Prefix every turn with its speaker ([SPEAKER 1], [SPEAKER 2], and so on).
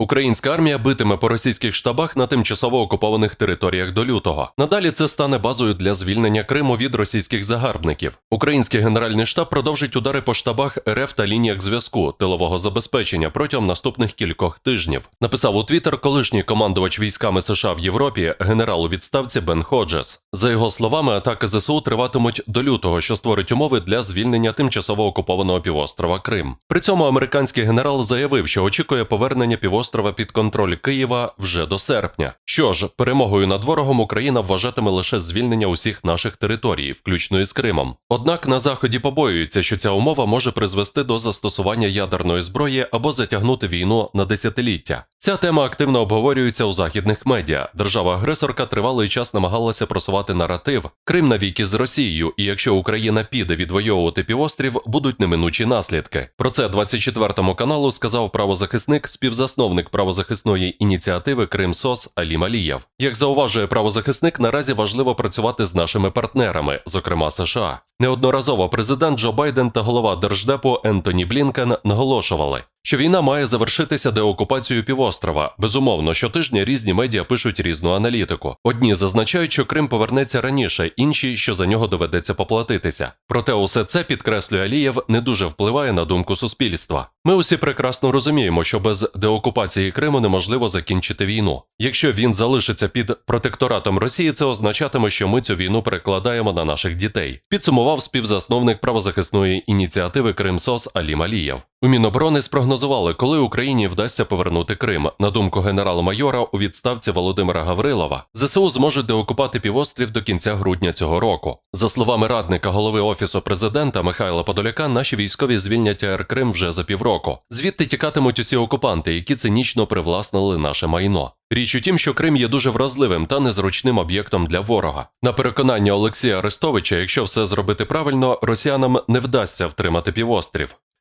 [SPEAKER 1] Українська армія битиме по російських штабах на тимчасово окупованих територіях до лютого. Надалі це стане базою для звільнення Криму від російських загарбників. Український генеральний штаб продовжить удари по штабах РФ та лініях зв'язку тилового забезпечення протягом наступних кількох тижнів. Написав у Твіттер колишній командувач військами США в Європі, генерал у відставці Бен Ходжес. За його словами, атаки ЗСУ триватимуть до лютого, що створить умови для звільнення тимчасово окупованого півострова Крим. При цьому американський генерал заявив, що очікує повернення півострова під контроль Києва вже до серпня. Що ж, перемогою над ворогом Україна вважатиме лише звільнення усіх наших територій, включно із Кримом. Однак на заході побоюються, що ця умова може призвести до застосування ядерної зброї або затягнути війну на десятиліття. Ця тема активно обговорюється у західних медіа. Держава-агресорка тривалий час намагалася просувати наратив Крим навіки з Росією, і якщо Україна піде відвоювати півострів, будуть неминучі наслідки. Про це 24 каналу сказав правозахисник, співзасновник правозахисної ініціативи Крим СОС Алі Малієв. Як зауважує правозахисник, наразі важливо працювати з нашими партнерами, зокрема США. Неодноразово президент Джо Байден та голова держдепу Ентоні Блінкен наголошували, що війна має завершитися деокупацією півострова. Безумовно, щотижня різні медіа пишуть різну аналітику. Одні зазначають, що Крим повернеться раніше, інші, що за нього доведеться поплатитися. Проте усе це підкреслює Алієв, не дуже впливає на думку суспільства. Ми усі прекрасно розуміємо, що без деокупації Криму неможливо закінчити війну. Якщо він залишиться під протекторатом Росії, це означатиме, що ми цю війну перекладаємо на наших дітей. Підсумував співзасновник правозахисної ініціативи Кримсос Алі Малієв. У Міноборони спрогнозували, коли Україні вдасться повернути Крим. На думку генерал-майора у відставці Володимира Гаврилова, ЗСУ зможуть деокупати півострів до кінця грудня цього року. За словами радника голови офісу президента Михайла Подоляка, наші військові звільнять АР Крим вже за півроку. Звідти тікатимуть усі окупанти, які цинічно привласнили наше майно. Річ у тім, що Крим є дуже вразливим та незручним об'єктом для ворога. На переконання Олексія Арестовича, якщо все зробити правильно, росіянам не вдасться втримати півострів.